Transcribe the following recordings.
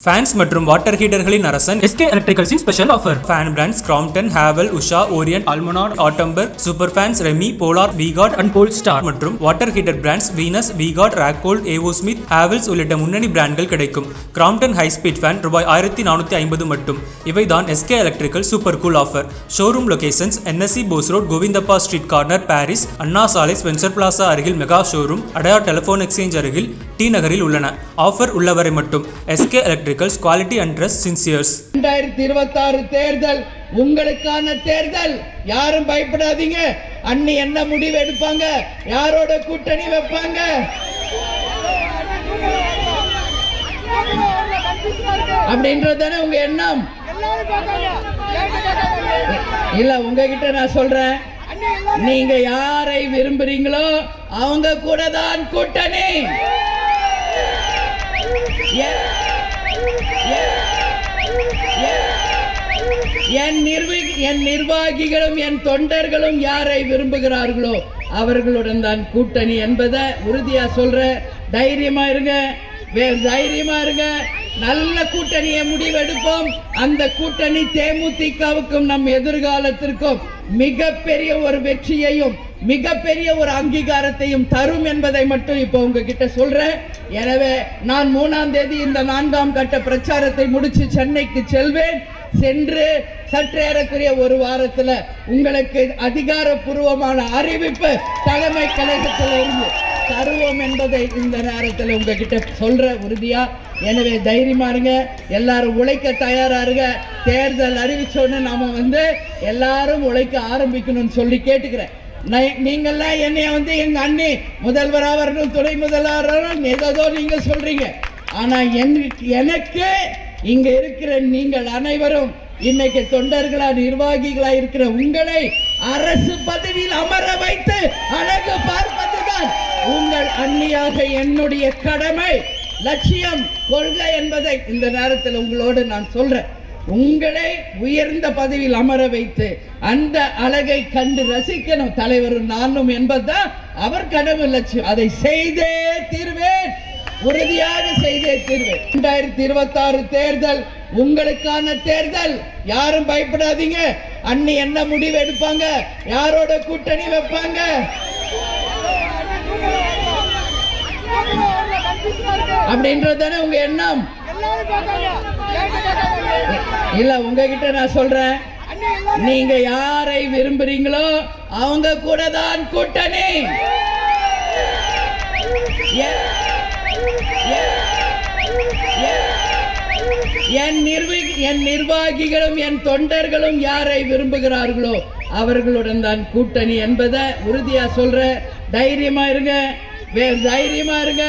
Fans மற்றும் water ஹீட்டர்களின் அரசன் SK எலக்ட்ரிகல்ஸின் special offer fan brands Crompton Havells Usha Orient Almonard Atomberg super fans Remi Polar V Guard and pole star மற்றும் water heater brands Venus V Guard Racold A O Smith Havells உள்ளிட்ட முன்னணி பிராண்ட்கள் கிடைக்கும். Crompton high speed fan ரூபாய் ஆயிரத்தி நானூற்றி ஐம்பது மட்டும். இவைதான் SK electrical super cool offer showroom locations NSC Bose road Govindappa street corner Parrys Anna Salai Spencer Plaza அருகில் mega showroom Adyar telephone exchange அருகில் டி நகரில் உள்ளன. ஆஃபர் உள்ளவரை மட்டும். SK electricals quality and trust சின்சியர்ஸ் ரெண்டாயிரத்தி இருபத்தாறு தேர்தல் உங்களுக்கான தேர்தல். யாரும் பயப்படாதீங்க. அண்ணி என்ன முடிவு எடுப்பாங்க? யாரோட கூட்டணி வைப்பாங்க? அப்படின்றதானே உங்க எண்ணம்? இல்ல உங்ககிட்ட நான் சொல்றேன். நீங்க யாரை விரும்புறீங்களோ அவங்க கூட தான் கூட்டணி. என் நிர்வி என் நிர்வாகிகளும் என் தொண்டர்களும் யாரை விரும்புகிறார்களோ அவர்களுடன் தான் கூட்டணி என்பதை உறுதியா சொல்றேன். தைரியமா இருங்க. தைரியமா இருங்க. நல்ல கூட்டணியை முடிவெடுப்போம். அந்த கூட்டணி தேமுதிகவுக்கும் நம் எதிர்காலத்திற்கும் மிகப்பெரிய ஒரு வெற்றியையும் மிகப்பெரிய ஒரு அங்கீகாரத்தையும் தரும் என்பதை மட்டும் இப்போ உங்ககிட்ட சொல்றேன். எனவே நான் மூணாம் தேதி இந்த நான்காம் கட்ட பிரச்சாரத்தை முடிச்சு சென்னைக்கு செல்வேன். சென்று சற்றேறக்குரிய ஒரு வாரத்தில் உங்களுக்கு அதிகாரப்பூர்வமான அறிவிப்பு தலைமை கழகத்தில் இருந்து தருவோம் என்பதை இந்த நேரத்தில் உங்ககிட்ட சொல்ற உறுதியா? எனவே தைரியமா இருங்க. எல்லாரும் உழைக்க தயாரா இருங்க. தேர்தல் அறிவிச்சோன்னு நாம வந்து எல்லாரும் உழைக்க ஆரம்பிக்கணும்னு சொல்லி கேட்டுக்கிறேன். நீங்கள்லாம் என்னைய வந்து எங்க அண்ணி முதல்வராக வரணும் துணை முதல்வராக ஏதோ நீங்க சொல்றீங்க. ஆனா எனக்கு இங்க இருக்கிற நீங்கள் அனைவரும் இன்னைக்கு தொண்டர்களா நிர்வாகிகளா இருக்கிற உங்களை அரசு பதவியில் அமர வைத்து அழகு பார்ப்பதுதான் உங்கள் அண்ணியாக என்னுடைய கடமை. லட்சியம் கொள்கை என்பதை இந்த நேரத்தில் உங்களோடு நான் சொல்றேன். உங்களை உயர்ந்த பதவியில் அமர வைத்து அந்த அழகை கண்டு ரசிக்கணும் தலைவரும் நானும் என்பதுதான் அவர் கனவு லட்சியம். அதை செய்தே தீர்வேன். உறுதியாக செய்தே தீர்வேன். இரண்டாயிரத்தி இருபத்தி ஆறு தேர்தல் உங்களுக்கான தேர்தல். யாரும் பயப்படாதீங்க. அண்ணி என்ன முடிவு எடுப்பாங்க? யாரோட கூட்டணி வைப்பாங்க? அப்படின்றது தானே உங்க எண்ணம். இல்ல உங்ககிட்ட நான் சொல்றேன். நீங்க யாரை விரும்புறீங்களோ அவங்க கூட தான் கூட்டணி. என் நிர்வி என் நிர்வாகிகளும் என் தொண்டர்களும் யாரை விரும்புகிறார்களோ அவர்களுடன் தான் கூட்டணி என்பதை உறுதியா சொல்றேன் தைரியமா இருங்க. வேற தைரியமா இருங்க.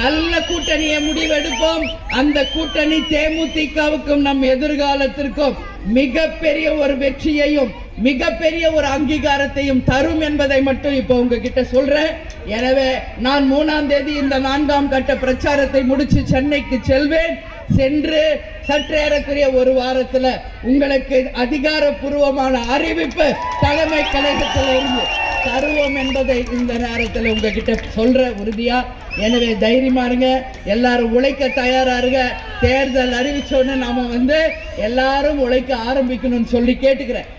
நல்ல கூட்டணியை முடிவெடுப்போம். அந்த கூட்டணி தேமுதிகவுக்கும் நம் எதிர்காலத்திற்கும் மிகப்பெரிய ஒரு வெற்றியையும் மிகப்பெரிய ஒரு அங்கீகாரத்தையும் தரும் என்பதை மட்டும் இப்போ உங்ககிட்ட சொல்றேன் எனவே நான் மூணாம் தேதி இந்த நான்காம் கட்ட பிரச்சாரத்தை முடிச்சு சென்னைக்கு செல்வேன். சென்று சற்றேறக்குரிய ஒரு வாரத்தில் உங்களுக்கு அதிகாரப்பூர்வமான அறிவிப்பு தலைமை கழகத்தில் இருந்து தருவோம் என்பதை இந்த நேரத்தில் உங்ககிட்ட சொல்ற உறுதியா? எனவே தைரியமா இருங்க. எல்லாரும் உழைக்க தயாரா இருங்க. தேர்தல் அறிவிச்சோன்னு நாம வந்து எல்லாரும் உழைக்க ஆரம்பிக்கணும்னு சொல்லி கேட்டுக்கிறேன்.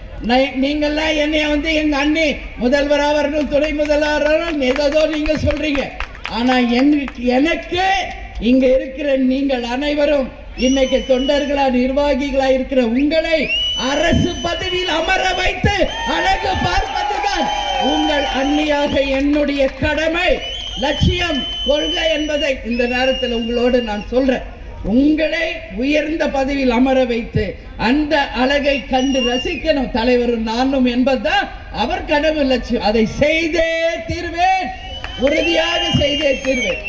நீங்கள்லாம் என்னைய வந்து எங்க அண்ணி முதல்வராக வரணும் துணை முதல்வராக ஏதோ நீங்க சொல்றீங்க. ஆனா எனக்கு இங்க இருக்கிற நீங்கள் அனைவரும் இன்னைக்கு தொண்டர்களா நிர்வாகிகளா இருக்கிற உங்களை அரசு பதவியில் அமர வைத்து அழகு பார்ப்பதுதான் உங்கள் அண்ணியாக என்னுடைய கடமை. லட்சியம் கொள்கை என்பதை இந்த நேரத்தில் உங்களோடு நான் சொல்றேன். உங்களை உயர்ந்த பதவியில் அமர வைத்து அந்த அழகை கண்டு ரசிக்கணும் தலைவரும் நானும் என்பதுதான் அவர் கனவு லட்சியம். அதை செய்தே தீர்வேன். உறுதியாக செய்தே தீர்வேன்.